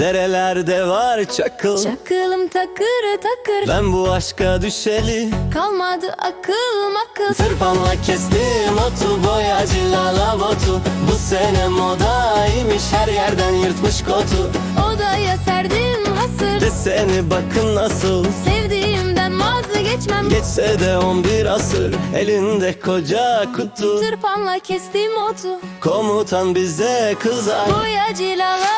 Derelerde var çakıl. Çakılım takır takır. Ben bu aşka düşeli. Kalmadı akıl makıl. Tırpanla kestim otu boyacı lalabotu Bu sene modaymış her yerden yırtmış kotu. Odaya serdim hasır. Deseni bakın nasıl. Sevdiğimden vazgeçmem. Geçse de on bir asır Elinde koca kutu. Tırpanla kestim otu. Komutan bize kızar. Boyacı lalabotu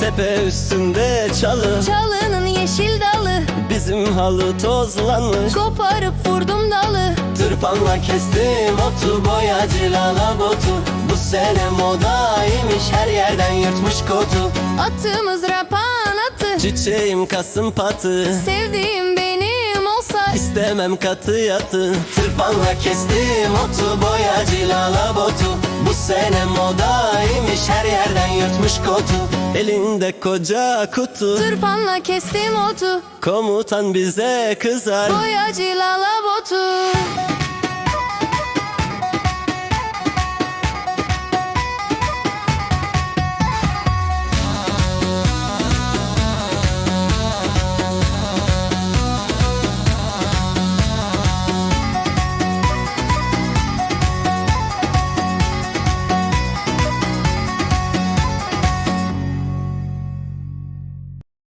Tepe üstünde çalı. Çalının yeşil dalı. Bizim halı tozlanmış. Koparıp vurdum dalı. Tırpanla kestim otu boyacı lalabotu Bu sene modaymış her yerden yırtmış kotu. Atımız rapan atı. Çiçeğim kasım patı. Sevdiğim benim olsa. İstemem katı yatı. Tırpanla kestim otu boyacı lalabotu Bu sene modaymış her yırtmış kotu Elinde koca kutu. Tırpanla kestim otu. Komutan bize kızar. Boyacı lalabotu